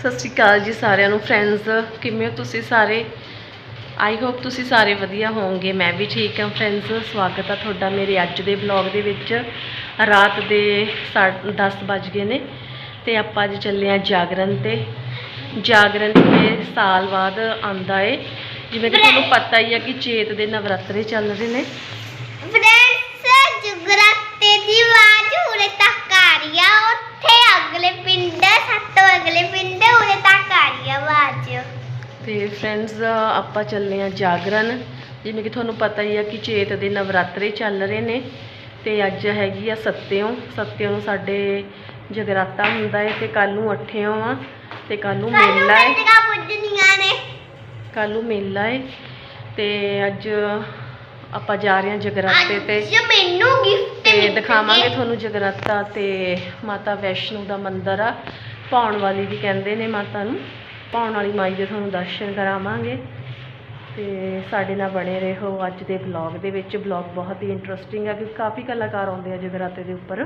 ਸਤਿ ਸ਼੍ਰੀ ਅਕਾਲ ਜੀ ਸਾਰਿਆਂ ਨੂੰ ਫਰੈਂਡਸ ਕਿਵੇਂ ਹੋ ਤੁਸੀਂ ਸਾਰੇ? ਆਈ ਹੋਪ ਤੁਸੀਂ ਸਾਰੇ ਵਧੀਆ ਹੋਵੋਗੇ ਮੈਂ ਵੀ ਠੀਕ ਹਾਂ ਫਰੈਂਡਸ ਸਵਾਗਤ ਹੈ ਤੁਹਾਡਾ ਮੇਰੇ ਅੱਜ ਦੇ ਬਲੌਗ ਦੇ ਵਿੱਚ। ਰਾਤ ਦੇ 10 ਵੱਜ ਗਏ ਨੇ ਤੇ ਆਪਾਂ ਅੱਜ ਚੱਲੇ ਆ ਜਾਗਰਣ ਤੇ। ਜਾਗਰਣ ਤੇ ਸਾਲ ਬਾਅਦ ਆਂਦਾ ਏ। ਜਿਵੇਂ ਕਿ ਤੁਹਾਨੂੰ ਪਤਾ ਹੀ ਆ ਕਿ ਚੇਤ ਦੇ ਨਵਰਾਤਰੇ ਚੱਲ ਰਹੇ ਨੇ ਫਰੈਂਡਸ ਜੁਗਰਾਤੇ ਦੀ ਆਵਾਜ਼ ਉਰੇ ਤੱਕ ਆ ਰਹੀ ਆ ਉੱਥੇ ਅਗਲੇ ਪਿੰਡ ਸੱਤੋਂ ਅਗਲੇ ਪਿੰਡ ਉਰੇ ਤੱਕ ਆ ਰਹੀ ਆ ਆਵਾਜ਼ ਤੇ ਫਰੈਂਡਸ ਆਪਾਂ ਚੱਲੇ ਆ ਜਾਗਰਣ ਜਿਵੇਂ ਕਿ ਤੁਹਾਨੂੰ ਪਤਾ ਹੀ ਆ ਕਿ ਚੇਤ ਦੇ ਨਵਰਾਤਰੇ ਚੱਲ ਰਹੇ ਨੇ ਤੇ ਅੱਜ ਹੈਗੀ ਆ ਸੱਤਿਓਂ। ਸੱਤਿਓਂ ਨੂੰ ਸਾਡੇ ਜਗਰਾਤਾ ਹੁੰਦਾ ਹੈ ਤੇ ਕੱਲ ਨੂੰ ਅਠਿਓਂ ਆ ਤੇ ਕੱਲ ਨੂੰ ਮੇਲਾ ਹੈ। ਕੱਲ ਨੂੰ। ਮੇਲਾ ਹੈ ਤੇ ਅੱਜ ਆਪਾਂ ਜਾ ਰਹੇ ਹਾਂ ਜਗਰਾਤੇ ਤੇ। ਮੈਨੂੰ ਗਿਫਟ ਤੇ ਦਿਖਾਵਾਂਗੇ ਤੁਹਾਨੂੰ ਜਗਰਾਤਾ ਤੇ ਮਾਤਾ ਵੈਸ਼ਨੂ ਦਾ ਮੰਦਿਰ ਆ। ਪਾਉਣ ਵਾਲੀ ਵੀ ਕਹਿੰਦੇ ਨੇ ਮਾਤਾ ਨੂੰ। ਪਾਉਣ ਵਾਲੀ ਮਾਈ ਦੇ ਤੁਹਾਨੂੰ ਦਰਸ਼ਨ ਕਰਾਵਾਂਗੇ। ਤੇ ਸਾਡੇ ਨਾਲ ਬਣੇ ਰਹੋ ਅੱਜ ਦੇ ਵਲੌਗ ਦੇ ਵਿੱਚ। ਵਲੌਗ ਬਹੁਤ ਹੀ ਇੰਟਰਸਟਿੰਗ ਆ, ਕਿਉਂਕਿ ਕਾਫੀ ਕਲਾਕਾਰ ਆਉਂਦੇ ਆ ਜਗਰਾਤੇ ਦੇ ਉੱਪਰ।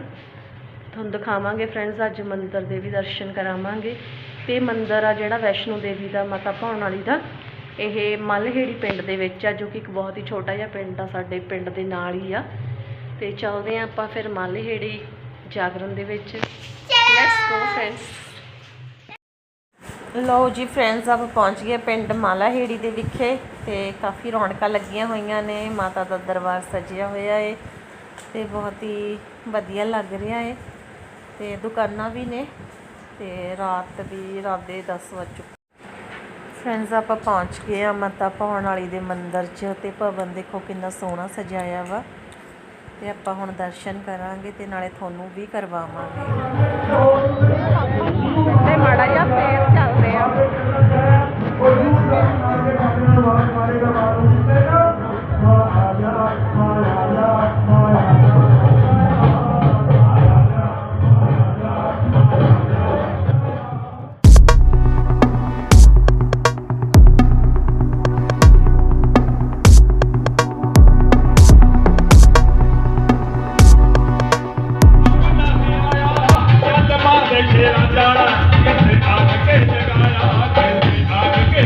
ਤੁਹਾਨੂੰ ਦਿਖਾਵਾਂਗੇ ਫਰੈਂਡਸ ਅੱਜ ਮੰਦਰ ਦੇ ਵੀ ਦਰਸ਼ਨ ਕਰਾਵਾਂਗੇ। ਤੇ ਮੰਦਰ ਆ ਜਿਹੜਾ ਵੈਸ਼ਨੋ ਦੇਵੀ ਦਾ, ਮਾਤਾ ਪਾਉਣ ਵਾਲੀ ਦਾ, ਇਹ ਮਲਹੇੜੀ ਪਿੰਡ ਦੇ ਵਿੱਚ ਆ, ਜੋ ਕਿ ਇੱਕ ਬਹੁਤ ਹੀ ਛੋਟਾ ਜਿਹਾ ਪਿੰਡ ਆ, ਸਾਡੇ ਪਿੰਡ ਦੇ ਨਾਲ ਹੀ ਆ। ਤੇ ਚੱਲਦੇ ਆ ਆਪਾਂ ਫਿਰ ਮਲਹੇੜੀ ਜਾਗਰਣ ਦੇ ਵਿੱਚ। ਲੈਟਸ ਗੋ ਫਰੈਂਡਸ ਲਓ ਜੀ ਫਰੈਂਡਸ ਆਪਾਂ ਪਹੁੰਚ ਗਏ ਪਿੰਡ ਮਾਲਾਹੇੜੀ ਦੇ ਵਿਖੇ ਤੇ ਕਾਫੀ ਰੌਣਕਾਂ ਲੱਗੀਆਂ ਹੋਈਆਂ ਨੇ, ਮਾਤਾ ਦਾ ਦਰਬਾਰ ਸਜਿਆ ਹੋਇਆ ਏ ਤੇ ਬਹੁਤ ਹੀ ਵਧੀਆ ਲੱਗ ਰਿਹਾ ਏ ਤੇ ਦੁਕਾਨਾਂ ਵੀ ਨੇ ਤੇ ਰਾਤ ਵੀ ਰਾਤ ਦੇ 10 ਵੱਜ ਚੁੱਕੇ ਫਰੈਂਡਸ ਆਪਾਂ ਪਹੁੰਚ ਗਏ ਆ ਮਾਤਾ ਪਾਉਣ ਵਾਲੀ ਦੇ ਮੰਦਿਰ 'ਚ ਤੇ ਭਵਨ ਦੇਖੋ ਕਿੰਨਾ ਸੋਹਣਾ ਸਜਾਇਆ ਵਾ ਤੇ ਆਪਾਂ ਹੁਣ ਦਰਸ਼ਨ ਕਰਾਂਗੇ ਤੇ ਨਾਲੇ ਤੁਹਾਨੂੰ ਵੀ ਕਰਵਾਵਾਂਗੇ।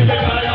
the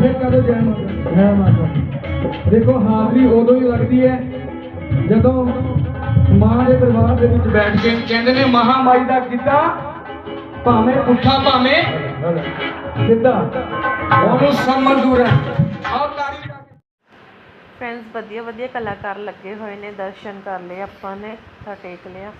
ਫਿਰ ਕਹਿ ਦੋ ਜੈ ਮਾਤਾ ਜੈ ਮਾਤਾ ਦੇਖੋ ਹਾਜ਼ਰੀ ਉਦੋਂ ਹੀ ਲੱਗਦੀ ਹੈ ਜਦੋਂ ਮਾਂ ਦੇ ਦਰਬਾਰ ਦੇ ਵਿੱਚ ਬੈਠ ਕੇ ਕਹਿੰਦੇ ਨੇ ਮਹਾਮਾਈ ਦਾ ਕੀਤਾ ਭਾਵੇਂ ਪੁੱਠਾ ਭਾਵੇਂ ਸਿੱਧਾ। ਉਹਨੂੰ ਸਭ ਮਨਜ਼ੂਰ ਹੈ। ਆਓ ਤਾੜੀ ਫਰੈਂਡਸ ਵਧੀਆ ਵਧੀਆ ਕਲਾਕਾਰ ਲੱਗੇ ਹੋਏ ਨੇ ਦਰਸ਼ਨ ਕਰ ਲਏ ਆਪਾਂ ਨੇ ਤਾਂ ਟੇਕ ਲਿਆ।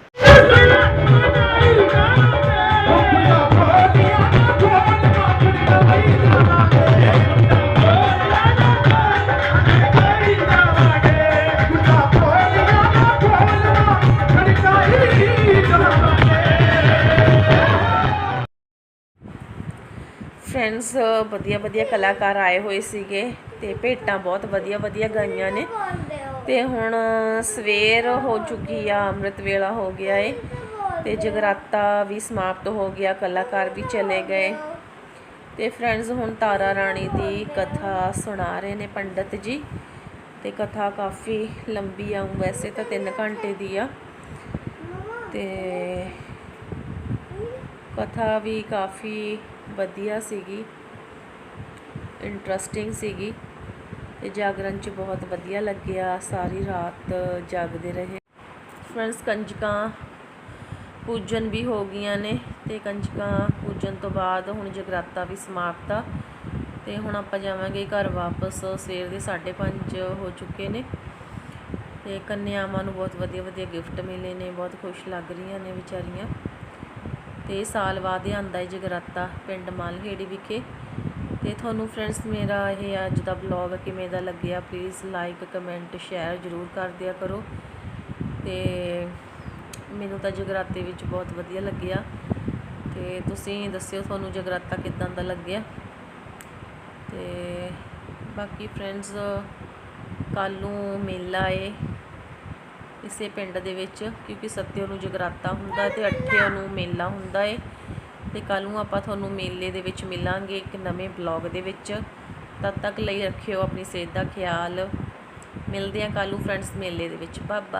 ਫਰੈਂਡਸ ਵਧੀਆ ਵਧੀਆ ਕਲਾਕਾਰ ਆਏ ਹੋਏ ਸੀਗੇ ਤੇ ਭੇਟਾਂ ਬਹੁਤ ਵਧੀਆ ਵਧੀਆ ਗਾਈਆਂ ਨੇ। ਤੇ ਹੁਣ ਸਵੇਰ ਹੋ ਚੁੱਕੀ ਆ, ਅੰਮ੍ਰਿਤ ਵੇਲਾ ਹੋ ਗਿਆ ਏ। ਤੇ ਜਗਰਾਤਾ ਵੀ ਸਮਾਪਤ ਹੋ ਗਿਆ, ਕਲਾਕਾਰ ਵੀ ਚਲੇ ਗਏ। ਤੇ ਫਰੈਂਡਸ ਹੁਣ ਤਾਰਾ ਰਾਣੀ ਦੀ ਕਥਾ ਸੁਣਾ ਰਹੇ ਨੇ ਪੰਡਤ ਜੀ। ਤੇ ਕਥਾ ਕਾਫੀ ਲੰਬੀ ਆ ਵੈਸੇ ਤਾਂ 3 ਘੰਟੇ ਦੀ ਆ। ਤੇ ਕਥਾ ਵੀ ਕਾਫੀ ਵਧੀਆ ਸੀਗੀ ਇੰਟਰਸਟਿੰਗ ਸੀਗੀ ਤੇ ਜਾਗਰਣ ਚ ਬਹੁਤ ਵਧੀਆ ਲੱਗਿਆ, ਸਾਰੀ ਰਾਤ ਜਾਗਦੇ ਰਹੇ। ਫਰੈਂਡਸ ਕੰਜਕਾਂ ਪੂਜਨ ਵੀ ਹੋ ਗਈਆਂ ਨੇ ਤੇ ਕੰਜਕਾਂ ਪੂਜਨ ਤੋਂ ਬਾਅਦ ਹੁਣ ਜਗਰਾਤਾ ਵੀ ਸਮਾਪਤ ਆ ਤੇ ਹੁਣ ਆਪਾਂ ਜਾਵਾਂਗੇ ਘਰ ਵਾਪਸ, ਸਵੇਰ ਦੇ 5:30 ਹੋ ਚੁੱਕੇ ਨੇ ਤੇ ਕੰਨਿਆਵਾਂ ਨੂੰ ਬਹੁਤ ਵਧੀਆ ਵਧੀਆ ਗਿਫਟ ਮਿਲੇ ਨੇ, ਬਹੁਤ ਖੁਸ਼ ਲੱਗ ਰਹੀਆਂ ਨੇ ਵਿਚਾਰੀਆਂ। ਤੇ ਸਾਲ ਬਾਅਦ ਹੀ ਆਂਦਾ ਹੈ ਜਗਰਾਤਾ ਪਿੰਡ ਮਾਲਹੇੜੀ ਵਿਖੇ। ਤੇ ਤੁਹਾਨੂੰ ਫਰੈਂਡਸ ਮੇਰਾ ਇਹ ਅੱਜ ਦਾ ਵਲੌਗ ਕਿਵੇਂ ਦਾ ਲੱਗਿਆ ਪਲੀਜ਼ ਲਾਈਕ ਕਮੈਂਟ ਸ਼ੇਅਰ ਜ਼ਰੂਰ ਕਰ ਦਿਆ ਕਰੋ। ਤੇ ਮੈਨੂੰ ਤਾਂ ਜਗਰਾਤੇ ਵਿੱਚ ਬਹੁਤ ਵਧੀਆ ਲੱਗਿਆ। ਤੇ ਤੁਸੀਂ ਦੱਸਿਓ ਤੁਹਾਨੂੰ ਜਗਰਾਤਾ ਕਿੱਦਾਂ ਦਾ ਲੱਗਿਆ। ਤੇ ਬਾਕੀ ਫਰੈਂਡਸ ਕੱਲ ਨੂੰ ਮੇਲਾ ਏ। ਇਸੇ ਪਿੰਡ ਦੇ ਵਿੱਚ, ਕਿਉਂਕਿ ਸੱਤਿਓ ਨੂੰ ਜਗਰਾਤਾ ਹੁੰਦਾ ਤੇ ਅੱਠਿਓ ਨੂੰ ਮੇਲਾ ਹੁੰਦਾ ਏ। ਤੇ ਕੱਲ ਨੂੰ ਆਪਾਂ ਤੁਹਾਨੂੰ ਮੇਲੇ ਦੇ ਵਿੱਚ ਮਿਲਾਂਗੇ ਇੱਕ ਨਵੇਂ ਬਲੌਗ ਦੇ ਵਿੱਚ। ਤਦ ਤੱਕ ਲਈ ਰੱਖਿਓ ਆਪਣੀ ਸਿਹਤ ਦਾ ਖਿਆਲ। ਮਿਲਦੇ ਹਾਂ ਕੱਲ ਨੂੰ ਫਰੈਂਡਸ ਮੇਲੇ ਦੇ ਵਿੱਚ। ਬਾਬਾ